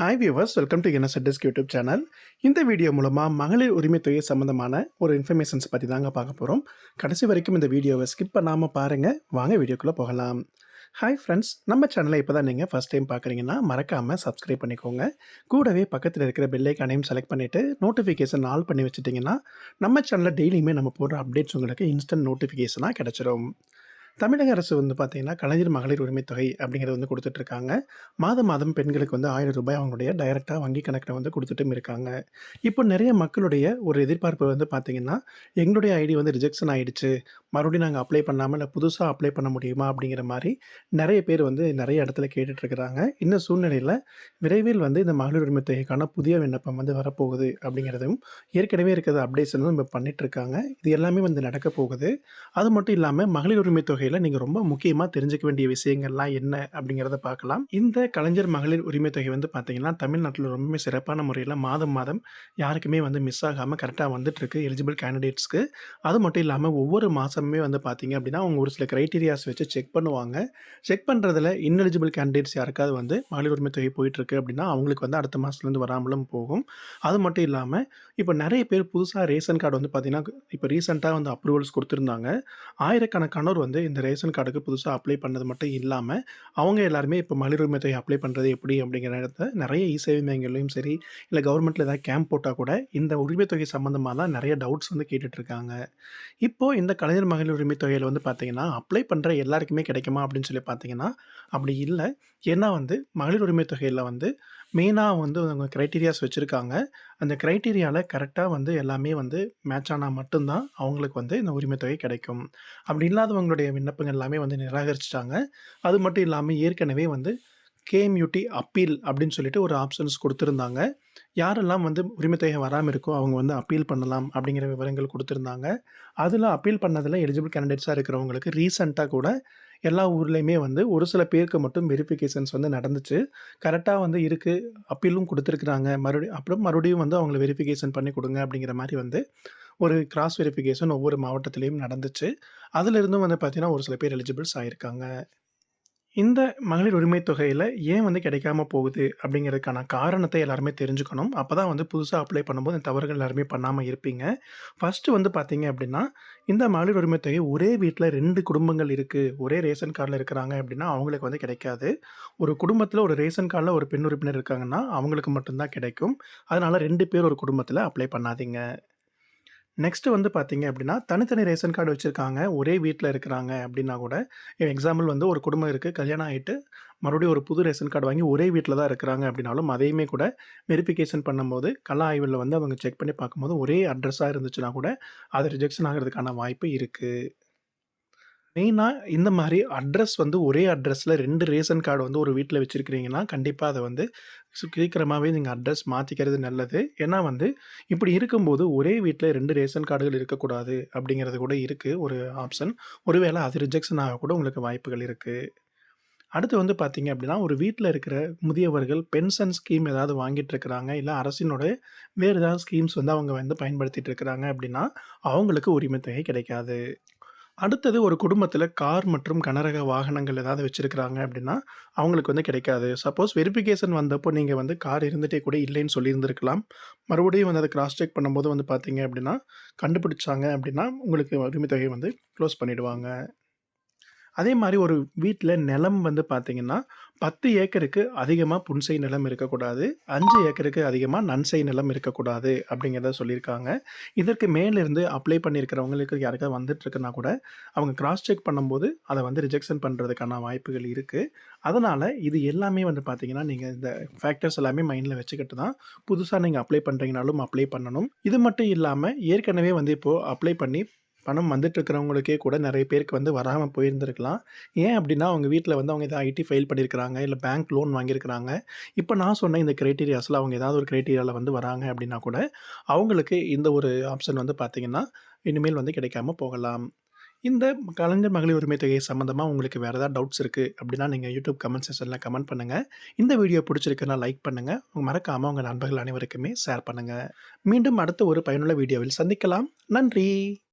Hi viewers welcome to என்எஸ்எட்எஸ்க் YouTube channel இந்த video மூலமாக மகளிர் உரிமை தொகை சம்மந்தமான ஒரு இன்ஃபர்மேஷன்ஸ் பற்றி தாங்க பார்க்க போகிறோம் கடைசி வரைக்கும் இந்த வீடியோவை ஸ்கிப் பண்ணாமல் பாருங்கள் வாங்க வீடியோக்குள்ளே போகலாம். ஹாய் ஃப்ரெண்ட்ஸ் நம்ம சேனலை இப்போ தான் நீங்கள் ஃபஸ்ட் டைம் பார்க்குறீங்கன்னா மறக்காமல் சப்ஸ்கிரைப் பண்ணிக்கோங்க. கூடவே பக்கத்தில் இருக்கிற பெல்லைக்கானையும் செலக்ட் பண்ணிவிட்டு நோட்டிஃபிகேஷன் ஆல் பண்ணி வச்சுட்டிங்கன்னா நம்ம சேனலில் டெய்லியுமே நம்ம போடுற அப்டேட்ஸ் உங்களுக்கு இன்ஸ்டன்ட் நோட்டிஃபிகேஷனாக கிடச்சிரும். தமிழக அரசு வந்து பார்த்திங்கன்னா கலைஞர் மகளிர் உரிமை தொகை அப்படிங்கிறது வந்து கொடுத்துட்ருக்காங்க. மாதம் மாதம் பெண்களுக்கு வந்து ஆயிரம் ரூபாய் அவங்களுடைய டைரெக்டாக வங்கி கணக்கில் வந்து கொடுத்துட்டும் இருக்காங்க. இப்போ நிறைய மக்களுடைய ஒரு எதிர்பார்ப்பு வந்து பார்த்திங்கன்னா எங்களுடைய ஐடி வந்து ரிஜெக்ஷன் ஆகிடுச்சு மறுபடியும் நாங்கள் அப்ளை பண்ணாமல் இல்லை புதுசாக அப்ளை பண்ண முடியுமா அப்படிங்கிற மாதிரி நிறைய பேர் வந்து நிறைய இடத்துல கேட்டுட்ருக்குறாங்க. இந்த சூழ்நிலையில் விரைவில் வந்து இந்த மகளிர் உரிமை தொகைக்கான புதிய விண்ணப்பம் வந்து வரப்போகுது அப்படிங்கிறதும் ஏற்கனவே இருக்கிற அப்டேட்ஸ் வந்து இப்போ பண்ணிகிட்ருக்காங்க இது எல்லாமே வந்து நடக்க போகுது. அது மட்டும் இல்லாமல் மகளிர் உரிமை தொகையில் நீங்கள் ரொம்ப முக்கியமாக தெரிஞ்சுக்க வேண்டிய விஷயங்கள்லாம் என்ன அப்படிங்கிறத பார்க்கலாம். இந்த கலைஞர் மகளிர் உரிமை தொகை வந்து பார்த்தீங்கன்னா தமிழ்நாட்டில் ரொம்பவே சிறப்பான முறையில் மாதம் மாதம் யாருக்குமே வந்து மிஸ் ஆகாமல் கரெக்டாக வந்துட்டுருக்கு எலிஜிபிள் கேண்டிடேட்ஸ்க்கு அது மட்டும் இல்லாமல் ஒவ்வொரு மாதமுமே வந்து பார்த்தீங்க அப்படின்னா அவங்க ஒரு சில க்ரைட்டீரியாஸ் வச்சு செக் பண்ணுவாங்க. செக் பண்ணுறதுல இன்எலிஜிபிள் கேண்டிடேட்ஸ் யாருக்காவது வந்து மகளிர் உரிமை தொகை போயிட்டுருக்கு அப்படின்னா அவங்களுக்கு வந்து அடுத்த மாதத்துலேருந்து வராமலும் போகும். அது மட்டும் இல்லாமல் இப்போ நிறைய பேர் புதுசாக ரேஷன் கார்டு வந்து பார்த்தீங்கன்னா இப்போ ரீசெண்டாக வந்து அப்ரூவல்ஸ் கொடுத்துருந்தாங்க. ஆயிரக்கணக்கானோர் வந்து இந்த ரேஷன் கார்டுக்கு புதுசாக அப்ளை பண்ணது மட்டும் இல்லாமல் அவங்க எல்லாருமே இப்போ மகளிர் உரிமை தொகை அப்ளை பண்ணுறது எப்படி அப்படிங்கிற இடத்த நிறைய இ சேவை மையங்கள்லையும் சரி இல்லை கவர்மெண்ட்டில் ஏதாவது கேம்ப் போட்டால் கூட இந்த உரிமை தொகை சம்மந்தமாக தான் நிறைய டவுட்ஸ் வந்து கேட்டுட்ருக்காங்க இப்போது இந்த கலைஞர் மகளிர் உரிமை தொகையில் வந்து பார்த்தீங்கன்னா அப்ளை பண்ணுற எல்லாருக்குமே கிடைக்குமா அப்படின்னு சொல்லி பார்த்தீங்கன்னா அப்படி இல்லை. ஏன்னா வந்து மகளிர் உரிமை தொகையில் வந்து மெயினாக வந்து அவங்க க்ரைட்டீரியாஸ் வச்சுருக்காங்க. அந்த க்ரைட்டீரியாவில் கரெக்டாக வந்து எல்லாமே வந்து மேட்ச் ஆனால் மட்டும்தான் அவங்களுக்கு வந்து இந்த உரிமை தொகை கிடைக்கும். அப்படி இல்லாதவங்களுடைய விண்ணப்பங்கள் எல்லாமே வந்து நிராகரிச்சிட்டாங்க. அது மட்டும் இல்லாமல் ஏற்கனவே வந்து கேஎம்யூடி அப்பீல் அப்படின்னு சொல்லிட்டு ஒரு ஆப்ஷன்ஸ் கொடுத்துருந்தாங்க. யாரெல்லாம் வந்து உரிமை தொகை வராமல் இருக்கோ அவங்க வந்து அப்பீல் பண்ணலாம் அப்படிங்கிற விவரங்கள் கொடுத்துருந்தாங்க. அதில் அப்பீல் பண்ணதில் எலிஜிபிள் கேண்டிடேட்ஸாக இருக்கிறவங்களுக்கு ரீசெண்டாக கூட எல்லா ஊர்லேயுமே வந்து ஒரு சில பேருக்கு மட்டும் வெரிஃபிகேஷன்ஸ் வந்து நடந்துச்சு. கரெக்டாக வந்து இருக்குது அப்பீலும் கொடுத்துருக்குறாங்க. மறுபடியும் அப்புறம் மறுபடியும் வந்து அவங்கள வெரிஃபிகேஷன் பண்ணி கொடுங்க அப்படிங்கிற மாதிரி வந்து ஒரு கிராஸ் வெரிஃபிகேஷன் ஒவ்வொரு மாவட்டத்திலையும் நடந்துச்சு. அதிலிருந்தும் வந்து பார்த்திங்கன்னா ஒரு சில பேர் எலிஜிபிள்ஸ் ஆகியிருக்காங்க இந்த மகளிர் உரிமை தொகையில் ஏன் வந்து கிடைக்காம போகுது அப்படிங்கிறதுக்கான காரணத்தை எல்லாருமே தெரிஞ்சுக்கணும். அப்போ தான் வந்து புதுசாக அப்ளை பண்ணும்போது இந்த தவறுகள் எல்லாருமே பண்ணாமல் இருப்பீங்க. ஃபஸ்ட்டு வந்து பார்த்தீங்க அப்படின்னா இந்த மகளிர் உரிமை தொகை ஒரே வீட்டில் ரெண்டு குடும்பங்கள் இருக்குது ஒரே ரேஷன் கார்டில் இருக்கிறாங்க அப்படின்னா அவங்களுக்கு வந்து கிடைக்காது. ஒரு குடும்பத்தில் ஒரு ரேஷன் கார்டில் ஒரு பெண் உறுப்பினர் இருக்காங்கன்னா அவங்களுக்கு மட்டும்தான் கிடைக்கும். அதனால் ரெண்டு பேர் ஒரு குடும்பத்தில் அப்ளை பண்ணாதீங்க. நெக்ஸ்ட்டு வந்து பார்த்தீங்க அப்படின்னா தனித்தனி ரேஷன் கார்டு வச்சுருக்காங்க. ஒரே வீட்டில் இருக்கிறாங்க அப்படின்னா கூட எக்ஸாம்பிள் வந்து ஒரு குடும்பம் இருக்குது கல்யாணம் ஆகிட்டு மறுபடியும் ஒரு புது ரேஷன் கார்டு வாங்கி ஒரே வீட்டில் தான் இருக்கிறாங்க அப்படின்னாலும் அதையுமே கூட வெரிஃபிகேஷன் பண்ணும்போது கள ஆய்வில் வந்து அவங்க செக் பண்ணி பார்க்கும்போது ஒரே அட்ரஸாக இருந்துச்சுன்னா கூட அது ரிஜெக்ஷன் ஆகிறதுக்கான வாய்ப்பு இருக்குது மெயினாக இந்த மாதிரி அட்ரஸ் வந்து ஒரே அட்ரஸில் ரெண்டு ரேஷன் கார்டு வந்து ஒரு வீட்டில் வச்சுருக்கிறீங்கன்னா கண்டிப்பாக அதை வந்து சீக்கிரமாகவே நீங்கள் அட்ரஸ் மாற்றிக்கிறது நல்லது. ஏன்னா வந்து இப்படி இருக்கும்போது ஒரே வீட்டில் ரெண்டு ரேஷன் கார்டுகள் இருக்கக்கூடாது அப்படிங்கிறது கூட இருக்குது ஒரு ஆப்ஷன். ஒருவேளை அது ரிஜெக்ஷன் ஆக கூட உங்களுக்கு வாய்ப்புகள் இருக்குது அடுத்து வந்து பார்த்தீங்க அப்படின்னா ஒரு வீட்டில் இருக்கிற முதியவர்கள் பென்ஷன் ஸ்கீம் ஏதாவது வாங்கிட்டு இருக்கிறாங்க இல்லை அரசினோட வேறு ஏதாவது ஸ்கீம்ஸ் வந்து அவங்க வந்து பயன்படுத்திட்டு இருக்கிறாங்க அப்படின்னா அவங்களுக்கு உரிமை தொகை கிடைக்காது. அடுத்தது ஒரு குடும்பத்தில் கார் மற்றும் கனரக வாகனங்கள் ஏதாவது வச்சுருக்கிறாங்க அப்படின்னா அவங்களுக்கு வந்து கிடைக்காது. சப்போஸ் வெரிஃபிகேஷன் வந்தப்போ நீங்கள் வந்து கார் இருந்துகிட்டே கூட இல்லைன்னு சொல்லியிருந்திருக்கலாம். மறுபடியும் வந்து அதை கிராஸ் செக் பண்ணும்போது வந்து பார்த்தீங்க அப்படின்னா கண்டுபிடிச்சாங்க அப்படின்னா உங்களுக்கு உரிமை தொகையை வந்து க்ளோஸ் பண்ணிவிடுவாங்க அதே மாதிரி ஒரு வீட்டில் நிலம் வந்து பார்த்தீங்கன்னா பத்து ஏக்கருக்கு அதிகமாக புன்சை நிலம் இருக்கக்கூடாது. அஞ்சு ஏக்கருக்கு அதிகமாக நன்சை நிலம் இருக்கக்கூடாது அப்படிங்கிறத சொல்லியிருக்காங்க. இதற்கு மேலிருந்து அப்ளை பண்ணியிருக்கிறவங்களுக்கு யாருக்காவது வந்துட்டுருக்குன்னா கூட அவங்க கிராஸ் செக் பண்ணும்போது அதை வந்து ரிஜெக்ஷன் பண்ணுறதுக்கான வாய்ப்புகள் இருக்குது அதனால் இது எல்லாமே வந்து பார்த்தீங்கன்னா நீங்கள் இந்த ஃபேக்டர்ஸ் எல்லாமே மைண்டில் வச்சுக்கிட்டு தான் புதுசாக நீங்கள் அப்ளை பண்ணுறீங்கனாலும் அப்ளை பண்ணணும். இது மட்டும் இல்லாமல் ஏற்கனவே வந்து இப்போது அப்ளை பண்ணி பணம் வந்துட்டுருக்கிறவங்களுக்கே கூட நிறைய பேருக்கு வந்து வராமல் போயிருந்திருக்கலாம். ஏன் அப்படின்னா அவங்க வீட்டில் வந்து அவங்க ஏதாவது ஐடி ஃபைல் பண்ணியிருக்கிறாங்க இல்லை பேங்க் லோன் வாங்கியிருக்கிறாங்க. இப்போ நான் சொன்ன இந்த க்ரைட்டீரியாஸில் அவங்க ஏதாவது ஒரு க்ரைட்டீரியாவில் வந்து வராங்க அப்படின்னா கூட அவங்களுக்கு இந்த ஒரு ஆப்ஷன் வந்து பார்த்திங்கன்னா இனிமேல் வந்து கிடைக்காம போகலாம். இந்த கலைஞர் மகளிர் உரிமை தொகை சம்மந்தமாக உங்களுக்கு வேறு ஏதாவது டவுட்ஸ் இருக்குது அப்படின்னா நீங்கள் யூடியூப் கமெண்ட் செஷனில் கமெண்ட் பண்ணுங்கள் இந்த வீடியோ பிடிச்சிருக்குன்னா லைக் பண்ணுங்கள் மறக்காமல் உங்கள் நண்பர்கள் அனைவருக்குமே ஷேர் பண்ணுங்கள் மீண்டும் அடுத்த ஒரு பயனுள்ள வீடியோவில் சந்திக்கலாம். நன்றி!